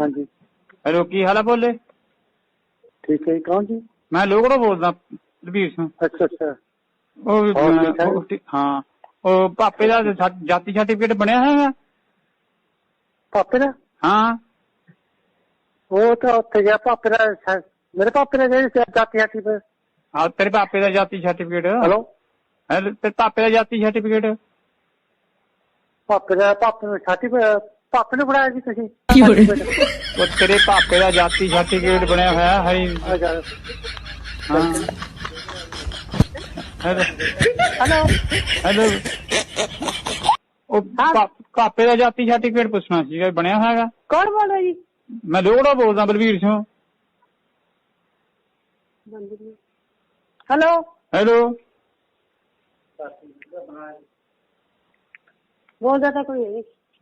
ਹਾਂਜੀ। ਹੈਲੋ ਕੀ ਹਾਲ ਆ ਬੋਲੇ? ਠੀਕ ਹੈ ਜੀ ਕੌਣ ਜੀ? ਮੈਂ ਲੋਕੜੋ ਬੋਲਦਾ ਰਵੀਰ ਸਿੰਘ। ਅੱਛਾ ਅੱਛਾ। ਉਹ ਹੋਰ ਠੀਕ ਠਾਕ? ਉਹ ਠੀਕ- ਹਾਂ। ਉਹ ਪਾਪੇ ਦਾ ਸਾ- ਜਾਤੀ ਸਰਟੀਫਿਕੇਟ ਬਣਿਆ ਹੈਗਾ ਪਾਪੇ ਦਾ? ਹਾਂ। ਉਹ ਤਾਂ ਉੱਥੇ ਗਿਆ ਪਾਪੇ ਦਾ ਸ- ਮੇਰੇ ਪਾਪੇ ਦਾ ਜਿਹੜੀ ਸੀ ਜਾਤੀ ਜਾਤੀ ਪਰ ਹਾਂ ਤੇਰੇ ਪਾਪੇ ਦਾ ਜਾਤੀ ਸਰਟੀਫਿਕੇਟ। ਹਲੋ? ਹੈਲੋ ਤੇ ਪਾਪੇ ਦਾ ਜਾਤੀ ਸਰਟੀਫਿਕੇਟ? ਪਾਪੇ ਦਾ ਪਾਪੇ ਨੂੰ ਛਾਤੀ ਪਾਪੇ ਨੂੰ ਬਣਾਇਆ ਜੀ ਤੁਸੀਂ? ਉਹ ਤੇਰੇ ਪਾਪੇ ਦਾ ਜਾਤੀ ਸਰਟੀਫਿਕੇਟ ਬਣਿਆ ਹੋਇਆ ਹੈ ਹਾਂ। ਹੈਲੋ। ਹਲੋ। ਹੈਲੋ। ਉਹ ਪਾਪੇ ਦਾ ਜਾਤੀ ਸਰਟੀਫਿਕੇਟ ਪੁੱਛਣਾ ਸੀਗਾ ਬਣਿਆ ਹੋਇਆਗਾ? ਕੌਣ ਬੋਲ ਰਿਹਾ ਜੀ? ਮੈਂ ਲੋਕੜੋ ਬੋਲਦਾ ਬਲਵੀਰ ਸਿੰਘ। ਹਲੋ। ਹੈਲੋ। ਬੋਲਦਾ ਤਾਂ ਕੋਈ ਨਹੀਂ।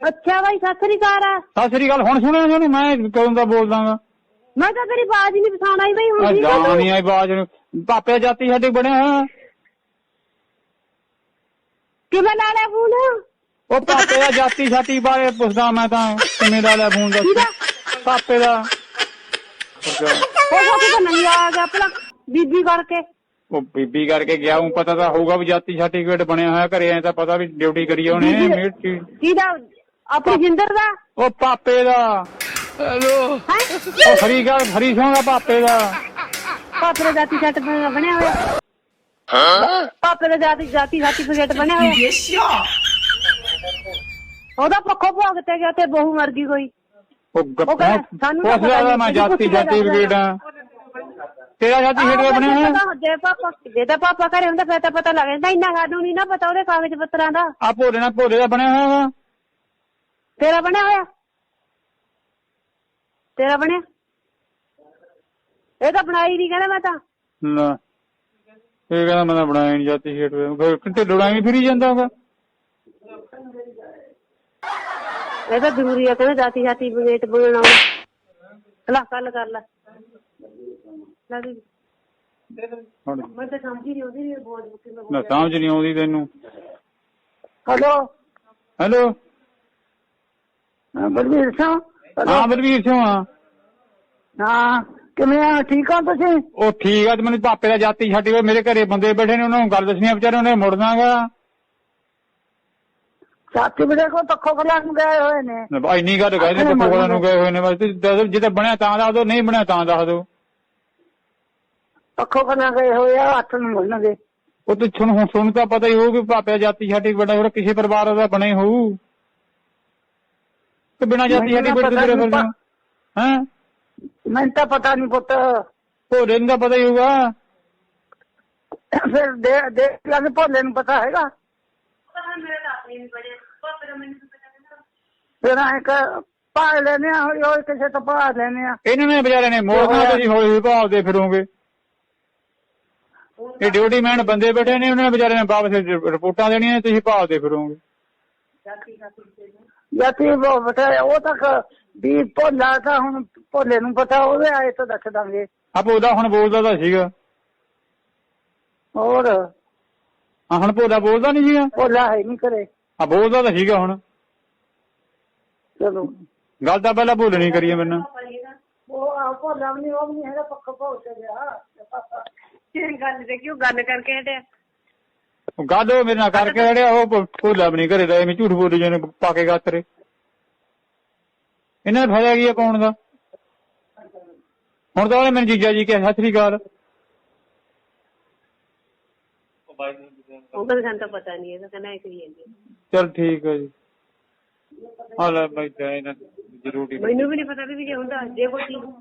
ਅੱਛਾ ਬਾਈ ਸਤਿ ਸ੍ਰੀ ਅਕਾਲ। ਆ ਸਤਿ ਸ੍ਰੀ ਅਕਾਲ ਹੁਣ ਸੁਣਿਆ ਤੁਹਾਨੂੰ ਮੈਂ ਕਦੋਂ ਦਾ ਬੋਲਦਾਗਾ ਮੈਂ ਤਾਂ ਤੇਰੀ ਬਾਜ਼ ਹੀ ਨਹੀਂ ਪਛਾਣ ਆਈ ਬਈ ਹੁਣ ਜਾਣ ਆਈ ਬਾਜ ਨੂੰ। ਪਾਪੇ ਦਾ ਜਾਤੀ ਸਾਡੇ ਬਣਿਆ ਕਿਵੇਂ ਲਾ ਲਿਆ ਫੋਨ? ਉਹ ਪਾਪੇ ਦਾ ਜਾਤੀ ਸਾਤੀ ਬਾਰੇ ਪੁੱਛਦਾ ਮੈਂ ਤਾਂ ਕਿਵੇਂ ਦਾ ਲੈ ਫੋਨ ਕਿਹਦਾ? ਦੱਸ ਪਾਪੇ ਦਾ। ਉਹ ਸਾਥੀ ਤਾਂ ਨਹੀਂ ਆ ਗਿਆ ਆਪਣਾ ਬੀਬੀ ਕਰਕੇ। ਉਹ ਬੀਬੀ ਕਰਕੇ ਗਿਆ ਹੂੰ ਪਤਾ ਤਾਂ ਹੋਊਗਾ ਵੀ ਜਾਤੀ ਸਰਟੀਫਿਕੇਟ ਬਣਿਆ ਹੋਇਆ ਘਰੇ ਐ ਤਾਂ ਪਤਾ ਵੀ ਡਿਊਟੀ ਕਰੀ ਉਹਨੇ ਮੇਟ ਕੀ ਕਿਹਦਾ ਆਪਣੀ ਜਿੰਦਰ ਦਾ? ਉਹ ਪਾਪੇ ਦਾ। ਹੈਲੋ। ਹੈ? ਉਹ ਫਰੀ ਗੱਲ ਫਰੀ ਸੌਂਗਾ ਪਾਪੇ ਦਾ। ਪਾਪੇ ਦਾ ਜਾਤੀ ਸੈਟ ਬਣਿਆ ਹੋਇਆ। ਹਾਂ ਪਾਪੇ ਦਾ ਜਾਤੀ ਜਾਤੀ ਸਰਟੀਫਿਕੇਟ ਬਣਿਆ ਹੋਇਆ। ਉਹਦਾ ਪੱਖੋਂ ਭੋਗ ਤੇ ਗਿਆ ਤੇ ਬਹੂ ਮਰ ਗਈ ਕੋਈ। ਉਹ ਤਾਂ ਪੁੱਛਦਾ ਪਤਾ ਮੈਂ ਨਹੀਂ, ਜਾਤੀ ਸਰਟੀਫਿਕੇਟ ਆ ਤੇਰਾ ਜਾਤੀ ਸਰਟੀਫਿਕੇਟ ਬਣਿਆ ਹੋਇਆ? ਜੇ ਪਾਪਾ ਜੇ ਤਾਂ ਪਾਪਾ ਘਰੇ ਹੁੰਦਾ ਫਿਰ ਤਾਂ ਪਤਾ ਲੱਗ ਜਾਂਦਾ ਇੰਨਾ ਸਾਨੂੰ ਨਹੀਂ ਨਾ ਪਤਾ ਉਹਦੇ ਕਾਗਜ਼ ਪੱਤਰਾਂ ਦਾ। ਆ ਭੋਲੇ ਨਾਲ ਭੋਲੇ ਦਾ ਬਣਿਆ ਹੋਇਆ ਵਾ। ਤੇਰਾ ਬਣਿਆ ਹੋਇਆ? ਤੇਰਾ ਬਣਿਆ? ਇਹ ਤਾਂ ਬਣਾਈ ਨਹੀਂ ਕਹਿੰਦਾ ਮੈਂ ਤਾਂ। ਨਾ। ਇਹ ਕਹਿੰਦਾ ਮੈਂ ਤਾਂ ਬਣਾਇਆ ਨਹੀਂ ਜਾਤੀ ਸਰਟੀਫਿਕੇਟ ਕਿਤੇ ਲੜਾਈ ਫਿਰੀ ਜਾਂਦਾ ਵਾ? ਇਹ ਤਾਂ ਜ਼ਰੂਰੀ ਆ ਕਹਿੰਦਾ ਜਾਤੀ ਜਾਤੀ ਬਗੇਟ ਬਣਾਉਣਾ ਲੈ ਕੱਲ ਕਰ ਲੈ। ਲੈ ਵੀ। ਹੁਣ। ਮੈਂ ਤਾਂ ਸਮਝ ਨਹੀਂ ਆਉਂਦੀ ਨਹੀਂ ਬੋਲ ਬੁੱਕੀ ਮੈਂ ਨਾ ਸਮਝ ਨਹੀਂ ਆਉਂਦੀ ਤੈਨੂੰ। ਹਲੋ। ਹੈਲੋ। ਬਲਵੀਰ ਸਿੰਘ। ਹਾਂ ਬਲਵੀਰ ਸਿੰਘ ਆ ਹਾਂ ਕਿਵੇਂ ਆ? ਠੀਕ ਆ ਤੁਸੀਂ? ਉਹ ਠੀਕ ਆ ਤੇ ਮੈਨੂੰ ਪਾਪੇ ਦਾ ਜਾਤੀ ਛੱਡੀ ਹੋਏ ਮੇਰੇ ਘਰੇ ਬੰਦੇ ਬੈਠੇ ਨੇ ਉਹਨਾਂ ਨੂੰ ਗੱਲ ਦੱਸਣੀ ਆ ਵਿਚਾਰੇ ਉਹਨੇ ਮੁੜਨਾਗਾ ਸਾਥੀ ਵੀਰੇ ਕੋ ਪੱਖੋ ਖਲਾ ਨੂੰ ਗਏ ਹੋਏ ਨੇ। ਇੰਨੀ ਗੱਲ ਕਹਿੰਦੇ ਤੇ ਕੋਲਾਂ ਨੂੰ ਗਏ ਹੋਏ ਨੇ ਬਸ ਤੁਸੀਂ ਦੱਸੋ ਜੇ ਤਾਂ ਬਣਿਆ ਤਾਂ ਦੱਸ ਦਿਓ ਨਹੀਂ ਬਣਿਆ ਤਾਂ ਦੱਸ ਦਿਓ। ਪੱਖੋ ਖਲਾ ਗਏ ਹੋਏ ਆ ਹੱਥ ਨੂੰ ਮੁੜਨਗੇ। ਉਹ ਤੇ ਤੁਹਾਨੂੰ ਹੁਣ ਸੁਣ ਤਾਂ ਪਤਾ ਹੀ ਹੋਊ ਕਿ ਦਾ ਜਾਤੀ ਛੱਡੀ ਬੜਾ ਹੋਰ ਕਿਸੇ ਪਰਿਵਾਰ ਦਾ ਬਣੇ ਹੋਊ। ਕਿ ਬਿਨਾਂ ਜਾਤੀ ਛੱਡੀ ਬੜੇ ਤੁਰੇ ਫਿਰਦੇ ਹਾਂ? ਮੈਨੂੰ ਤਾਂ ਪਤਾ ਨਹੀਂ ਪੁੱਤ। ਭੋਲੇ ਨੂੰ ਤਾਂ ਪਤਾ ਹੀ ਹੋਊਗਾ। ਫਿਰ ਦੇ ਦੇਖ ਲਾਂਗੇ ਭੋਲੇ ਨੂੰ ਪਤਾ ਹੈਗਾ। ਫਿਰ ਐ ਕ ਪਾ ਲੈਨੇ ਆ ਹੌਲੀ ਹੌਲੀ ਕਿਸੇ ਤੋਂ ਪਾ ਲੈਨੇ ਆ ਇਹਨਾਂ ਨੇ ਵਿਚਾਰੇ ਨੇ ਮੋੜਨਾ ਤੁਸੀਂ ਹੌਲੀ ਭਾਲਦੇ ਫਿਰੋਗੇ। ਇਹ ਡਿਊਟੀ ਮੈਨ ਬੰਦੇ ਬੈਠੇ ਨੇ ਉਹਨਾਂ ਨੇ ਵਿਚਾਰੇ ਨੇ ਵਾਪਸ ਰਿਪੋਰਟਾਂ ਦੇਣੀਆਂ ਤੁਸੀਂ ਭਾਲਦੇ ਫਿਰੋਗੇ। ਯਾਤੀ ਉਹ ਬਤਾ ਉਹ ਤੱਕ ਵੀ ਭੋਲਾ ਤਾਂ ਹੁਣ ਭੋਲੇ ਨੂੰ ਪਤਾ ਉਹਦੇ ਆਏ ਤਾਂ ਦੱਸ ਦਾਂਗੇ। ਆਪ ਉਹਦਾ ਹੁਣ ਬੋਲਦਾ ਤਾਂ ਸੀਗਾ। ਹੋਰ? ਹਾਂ ਹੁਣ ਭੋਲਾ ਬੋਲਦਾ ਨਹੀਂ ਸੀਗਾ? ਭੋਲਾ ਹੈ ਨਹੀਂ ਕਰੇ ਆ ਬੋਲਦਾ ਤਾਂ ਸੀਗਾ ਹੁਣ। ਚਲੋ। ਗੱਲ ਤਾਂ ਪਹਿਲਾਂ ਭੁੱਲ ਨਹੀਂ ਕਰੀਏ ਮੈਨੂੰ। ਉਹ ਆ ਭੋਲਾ ਵੀ ਨਹੀਂ ਉਹ ਵੀ ਨਹੀਂ ਹੈਗਾ ਪੱਕਾ ਭੋਲ ਤੇ ਗਿਆ। ਗੱਲ ਦੇ ਕਿਉਂ ਗੱਲ ਕਰਕੇ ਹਟਿਆ। ਉਹ ਮੇਰੇ ਨਾਲ ਕਰਕੇ ਅੜਿਆ ਉਹ ਭੋਲਾ ਵੀ ਨਹੀਂ ਘਰੇ ਦਾ ਐਵੇਂ ਝੂਠ ਬੋਲੀ ਜਾਂਦੇ ਪਾ ਕੇ ਗਾਤਰੇ ਇਹਨਾਂ ਦਾ ਫਾਇਦਾ ਕੀ ਆ ਪਾਉਣ ਦਾ? ਹੁਣ ਤਾਂ ਉਹਨੇ ਮੈਨੂੰ ਜੀਜਾ ਜੀ ਕਿਹਾ ਸਤਿ ਸ੍ਰੀ ਅਕਾਲ। ਉਹ ਤਾਂ ਸਾਨੂੰ ਤਾਂ ਪਤਾ ਨਹੀਂ ਹੈਗਾ ਕਹਿੰਦਾ ਇੱਕ ਹੀ ਹੈ ਚਲ ਠੀਕ ਹੈ ਜੀ। ਹਾਂ ਲੈ ਬਾਈ ਨਾ ਜ਼ਰੂਰੀ ਮੈਨੂੰ ਵੀ ਨਹੀਂ ਪਤਾ ਵੀ ਜੇ ਹੁੰਦਾ ਜੇ ਕੋਈ ਨਹੀਂ।